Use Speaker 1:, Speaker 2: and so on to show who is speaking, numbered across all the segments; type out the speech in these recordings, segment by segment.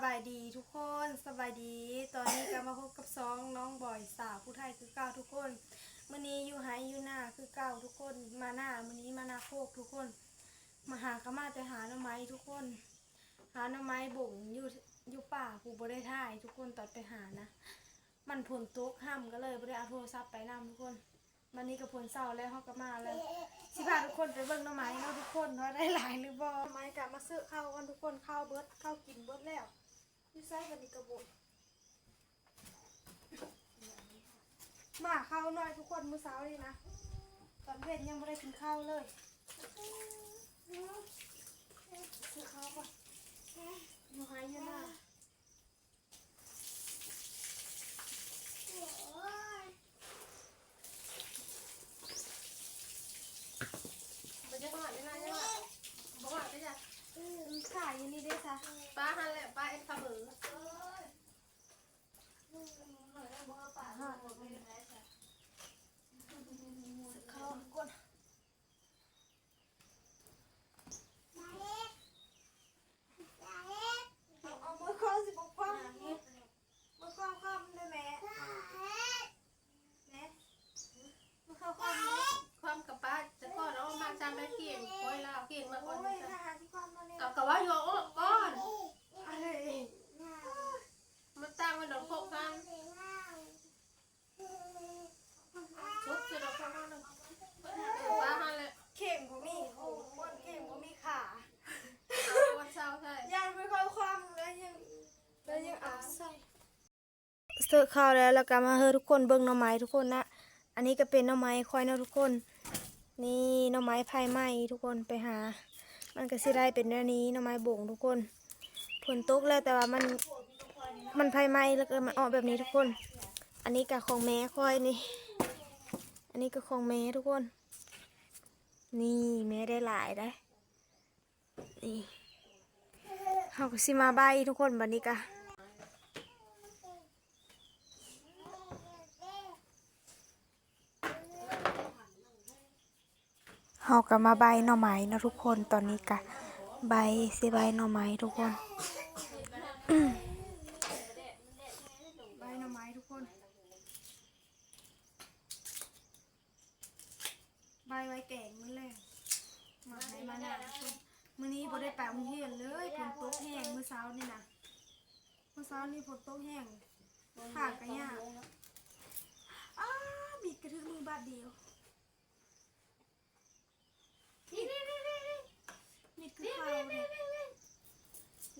Speaker 1: บายดีทุกคนสบายดี ตอนนี้ก็มาพบกับสองน้องบ่อยสาวผู้ไทยคือเก้าทุกคนมื้อนี้อยู่ไฮอยู่หน้าคือเก้าทุกคนมาหน้ามื้อนี้มาหน้าโคกทุกคน มาหากระมาแต่หาหน่อไม้ทุกคน หาหน่อไม้บ่งอยู่อยู่ป่าผูบ่ได้ถ่ายทุกคนตอนไปหานะ มันผลตกห้ำก็เลยบ่ได้เอาโทรศัพท์ไปนำทุกคนวันนี้ก็ผลเศร้าแล้วเฮาก็มาแล้วสิพาทุกคนไปเบิ่งหน่อไม้เนาะทุกคนว่าได้หลายหรือบ่หน่อไม้กลับมาซื้อข้าวกันทุกคนข้าวเบิดข้าวกินเบิดแล้ว อยู่ไสกันนี่กระบุมาข้าวหน่อยทุกคนมื้อเช้านี่นะ ตอนเพ็นยังไม่ได้กินข้าวเลยซื้อข้าวก่อนอยู่หายอยู่หน้าบ่จะมาจะมาจะมาบ่ว่าจะจะ ขายอยู่นี่เด้อจ้ะ
Speaker 2: ป้าหันแหละป้าเอ็ดขมือ
Speaker 1: ฮอดข้าวก่อนเอาเอามือเข้าสิบ่ฟังมือเข้าคำได้แม่แม่มือเข้าคำได้
Speaker 2: ความกับป้าจะก่อนเอามาจำได้เก่งคอยลาวเก่งมาก่อน
Speaker 1: โอ้ยทหารที่ความมาเนี่ย
Speaker 2: เอา กับว่าโยโอ้ก้อน
Speaker 1: อะไร
Speaker 2: มาตั้งไว้ดอกโคกกันทุบจะดอกโคกนั่นเลยป้าหันแหละ
Speaker 1: เข่งกูมีโอ้บนเข่งกูมีขา
Speaker 2: เอาวันเช้าใช่
Speaker 1: ยังไม่ค่อยคว่ำแล้วยังแล้วยังเอาใส่เสิร์ฟข้าวแล้วแล้วก็มาเฮอทุกคนเบิ่งหน่อไม้ทุกคนนะ อันนี้ก็เป็นหน่อไม้ควายเนาะทุกคน นี่หน่อไม้ไผ่ไหม้ทุกคนไปหา มันก็สิได้เป็นแบบนี้หน่อไม้บ่งทุกคนฝนตกแล้วแต่ว่ามันมันไผ่ไหม้แล้วก็มันออกแบบนี้ทุกคน อันนี้ก็ของแม่ค่อยนี่ อันนี้ก็ของแม่ทุกคน นี่แม่ได้หลายได้นี่เขาก็สิมาใบทุกคนบันนี้กะาก็มาใบหน่อไม้นะทุกคนตอนนี้กะใบสิใบหน่อไม้ทุกคนใบหน่อไม้ทุกคน ใบไว้แกงมื้อแรกมาให้มาหนาทุกคนมื้อนี้บ่ได้ไปโรงเรียนเลยฝนตกแห้งมื้อเช้านี่นะมื้อเช้านี่ฝนตกแห้งขาดก็ยากอ้าบิดกระทึกมือบาดเดียวนี่นี่นี่นี่นี่บิด คือเขาเลย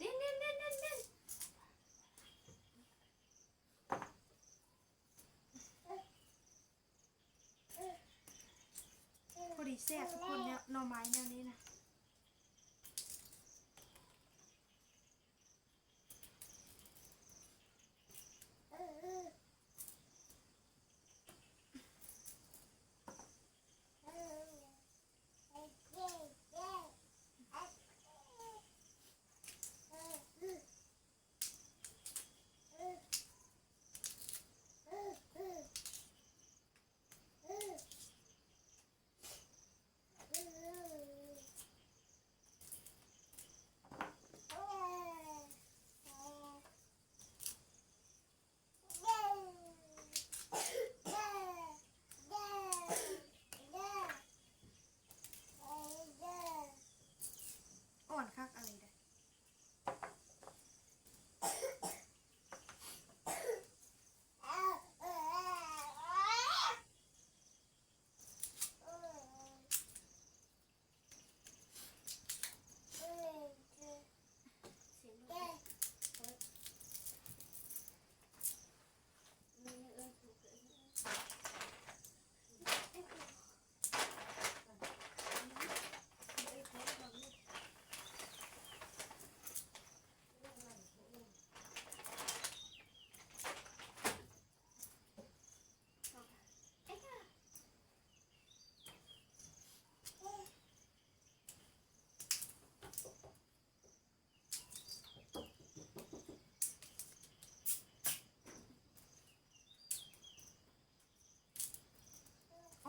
Speaker 2: ดิ้นเล่นเล่นเล่นเล่น
Speaker 1: พอดีแซ่บทุกคนเนี่ยหน่อไม้แนวนี้นะ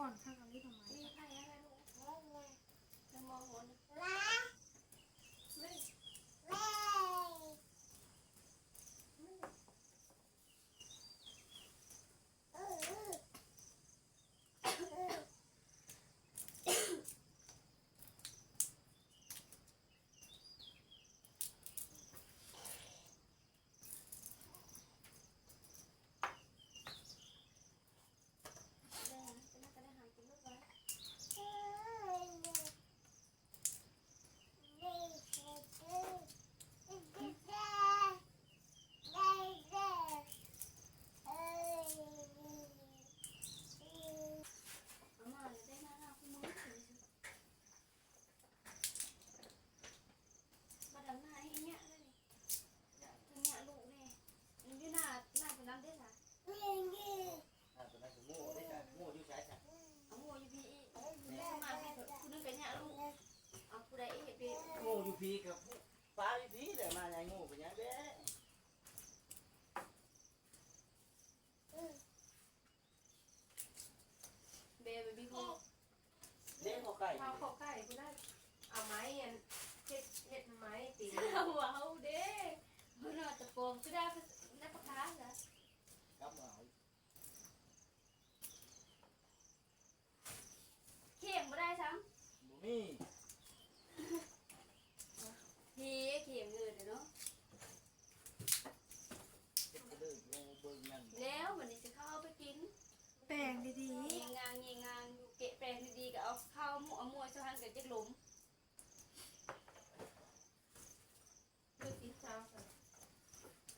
Speaker 1: อ่อนข้างนี้ทำไม
Speaker 2: มีใครอะไรลูกงงเลยจะมองหัวหนี่ ขอไก่กูได้เอาไม้อันเฮ็ดเฮ็ดไม้ตี
Speaker 3: เอาว้าวเด้เพิ่นเอาตะโกนก็ได้ได้ปะคะเหรอ
Speaker 4: ครับเอา
Speaker 3: เข็มบ่ได้ซ้
Speaker 4: บ่มีำ
Speaker 3: พี่เข็มเลยเนาะ
Speaker 4: เฮ็ดไปเลยโอ้เบิ่งนั่น
Speaker 3: แล้ววันนี้สิเข้าเอาไปกิน
Speaker 1: แป้งดี
Speaker 3: เงงงางเงงงางอยู่ เกะแปลงดีๆก็เอาข้าวหมูเอามวยสะหันกับจักหลุม
Speaker 2: เลือกกินเช้าค่ะ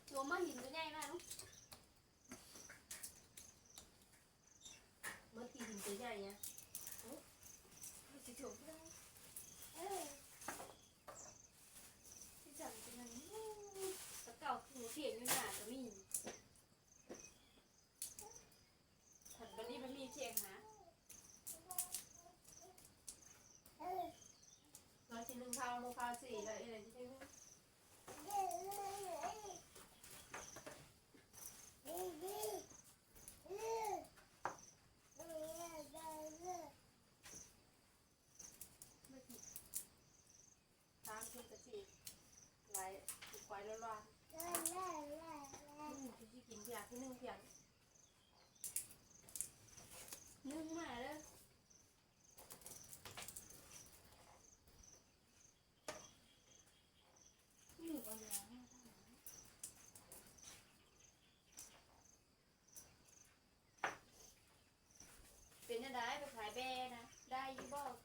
Speaker 3: ตัวมาหินตัวใหญ่มากเนาะ
Speaker 2: เมื่อกี้ถึงตัวใหญ่เนี่ย
Speaker 3: สิถูกได้เออที่จังเป็นอันนี้ตะเก่าหนูเถียงอยู่หน้าก็มีถัดบันนี้มันมีเถียงหา
Speaker 2: ร้อยชิ้นหนึ่งพาวโมพาวสี่แล้วอะไรที่ได้
Speaker 3: ทางคุณกะสิไหลถูกไว้แล้วว่า
Speaker 2: ที่ที่กินเพียที่หนึ่งเพีย
Speaker 3: นึ่งมาเด้อหนึ่งวันแล้วเป็นจะได้ไปขายแบนะ ได้อยี่ บอก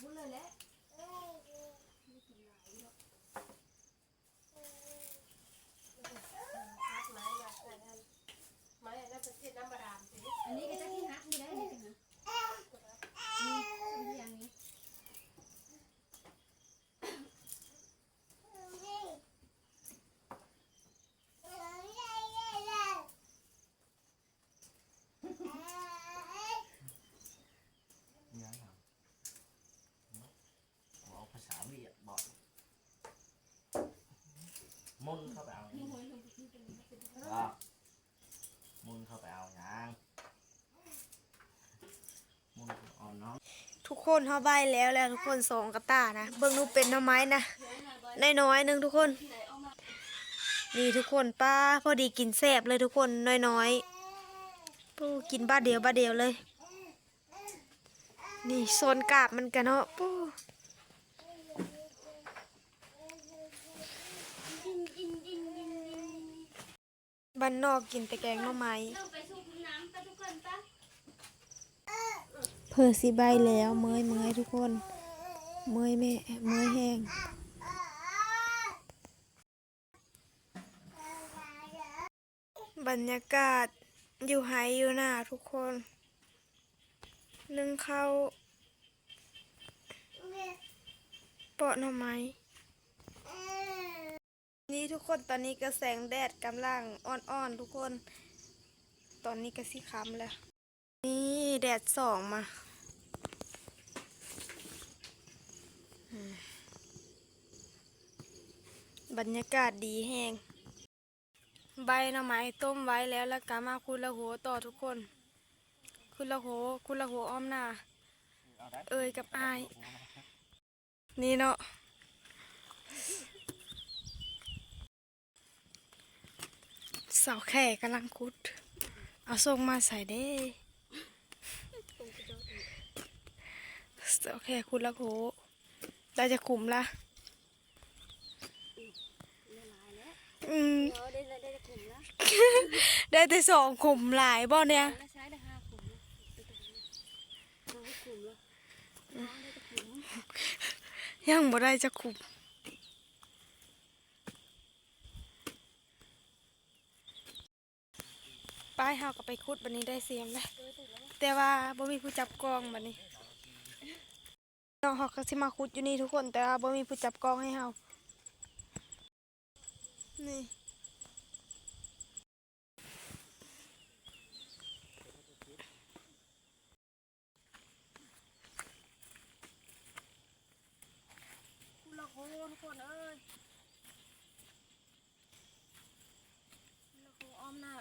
Speaker 3: นี่ก็ลง
Speaker 2: ไป
Speaker 3: พูดเลยแหละ
Speaker 2: คัดไม้มาใส่นั่นไม้อันนั้นเป็นที่น้ำบาดาลสิ
Speaker 3: อันนี้ก็อยู่ได้นี่กันนะนี่ทำอย่างนี้
Speaker 4: ยังครับเอาภาษาเวียดบอกมุนเข้าไปเอา
Speaker 3: นี่หวยลงไปที่เป็นเป็น
Speaker 4: ก็มุนเข้าไปเอายางมุนอ่อนน้อง
Speaker 1: ๆ ทุกคนเฮาใบแล้วแล้วทุกคนสองกระตานะเบิ่งดูเป็นน่อไม้นะ
Speaker 3: น่อยบอย
Speaker 1: น้อยๆหนึงทุกคน
Speaker 3: นี่
Speaker 1: ทุกคนป้าพอดีกินแซ่บเลยทุกคนน้อยๆปูกินบ้าเดียวบ้าเดียวเลย นี่โซนกาบมันกันเนาะปู
Speaker 3: อินอินนอินอิน
Speaker 1: บ้านนอกกินแต่แกงหน่อไม้
Speaker 3: เริ่มไปสู้
Speaker 1: เพ อสิใบแล้วเมยเมยทุกคน เมยแม่เมยแห้งบรรยากาศอยู่ไฮอยู่หน้าทุกคน นึ่งเข้าเปาะหน่อไม้นี่ทุกคนตอนนี้ก็แสงแดดกำลังอ่อนๆทุกคน ตอนนี้ก็สิค้ำแล้ว นี่แดดสองมาอืม บรรยากาศดีแห้ง ใบหน่อไม้ต้มไว้แล้วแล้วก็มาคุณละหัวต่อทุกคน คุณละหัวคุณละหัวอ้อมหน้า เอ่ยกับอาย นี่เนาะเสาแข่กำลังคุด เอาส่งมาใส่เด้โอเคคุณละโหได้จะขุมละ อืม
Speaker 3: เออได้ได้ได้กลุ่มแล้ว
Speaker 1: ได้แต่สองขุมหลายบ่เนี่ย
Speaker 3: แล้วใช้ได้ห้ากลุ่มแล้วห้ากลุ่มแล้วน้องได้จะกลุ่ม
Speaker 1: ยังบ่ได้จะขุมป้ายเฮาก็ไปคุดบันนี้ได้เสียมเลยแต่ว่าบ่มีผู้จับกองบันนี้น้องเฮาก็สิมาคุดอยู่นี่ทุกคนแต่ว่าบ่มีผู้จับกองให้เฮา นี่คุณละโคนทุกคนเอ้ยคุณละโคอ้อมหน้า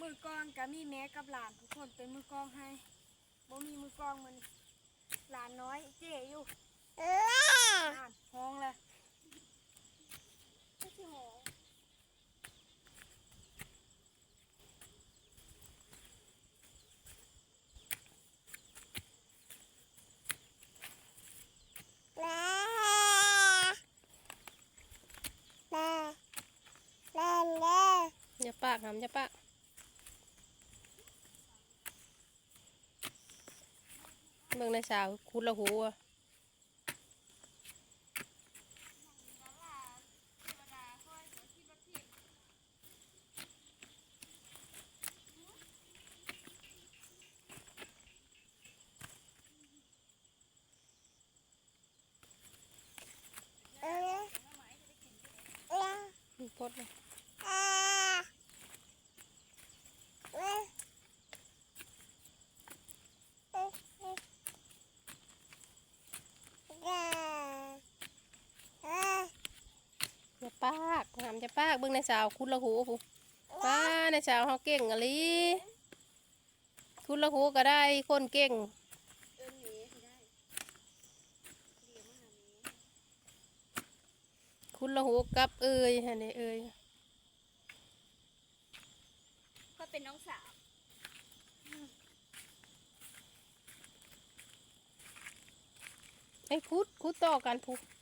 Speaker 1: มือ กลองก็มีแม่กับหลานทุกคนเป็นมือกลองให้บ่มีมือกลองมันหลานน้อยเจ๊อยู่อ่านห้องเลยไม่ใช่ห้อง
Speaker 2: อย่าปากหำอย่าปากเมือง ในสาวคุณละหัว พดเลย อย่า ปากหำอย่าปากเบิ่งในสาวคุณละหูผู้ป้าในสาวเฮาเก่งอะลีคุณละหูก็ได้คนเก่ง
Speaker 3: เอิ้นเมย์ได้เดี๋ยวมาหาเมย์
Speaker 2: คุณละหูกับเอ่ยฮะนี่เอ่ย
Speaker 3: ก็เป็นน้องสาว
Speaker 2: ไอ้ยคุดคุดต่อกันผู้
Speaker 1: ค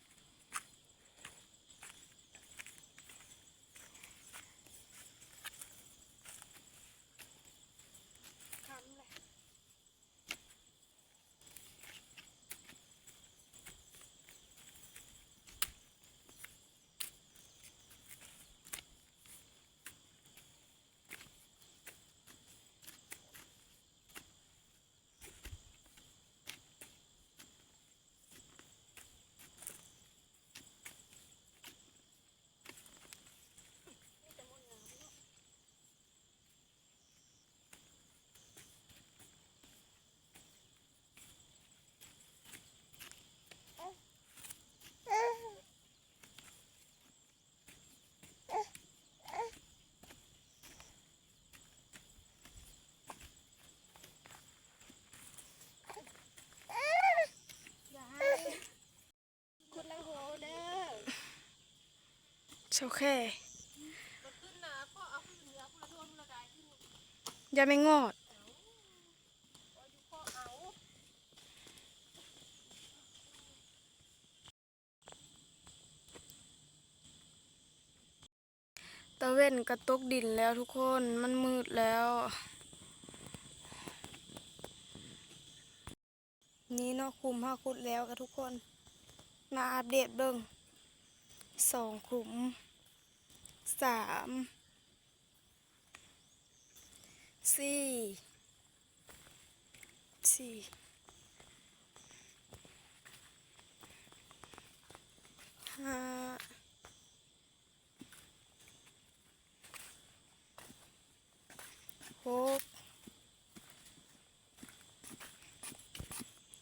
Speaker 1: เชาแค่
Speaker 2: มันขึ้นนะก็เอเหนือย่า
Speaker 1: ไม่งอดตะเว้นกระตกดินแล้วทุกคนมันมืดแล้ว นี่นาะคุมห้าคุดแล้วกับทุกคน มาอัปเดตเบิ่งสองขุม สามสี่สี่ห้าหก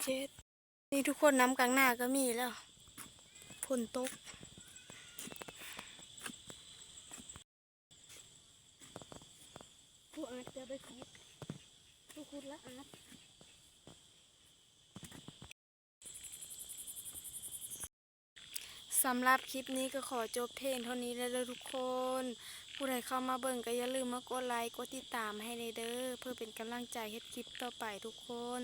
Speaker 1: เจ็ดนี่ทุกคนน้ำกลางหน้าก็มีแล้วฝนตก
Speaker 3: ผู้อาไปคุดผู้คุดละอาจ
Speaker 1: สำหรับคลิปนี้ก็ขอจบเพลงเท่านี้แล้วทุกคน ผู้ใดเข้ามาเบิ่งก็อย่าลืมมากดไลค์กดติดตามให้ในเด้อเพื่อเป็นกำลังใจเฮ็ดคลิปต่อไปทุกคน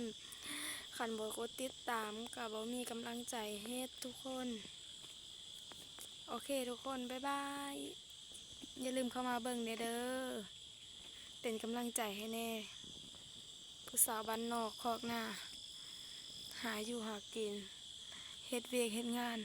Speaker 1: ขันบ่กดติดตามก็บ่มีกำลังใจเฮ็ดทุกคน โอเคทุกคน บ๊ายบาย อย่าลืมเข้ามาเบิ่งเด้อเด้อ เป็นกำลังใจให้แน่ ผู้สาวบ้านนอกคอกหน้า หาอยู่หากินเฮ็ดเวียกเฮ็ดงาน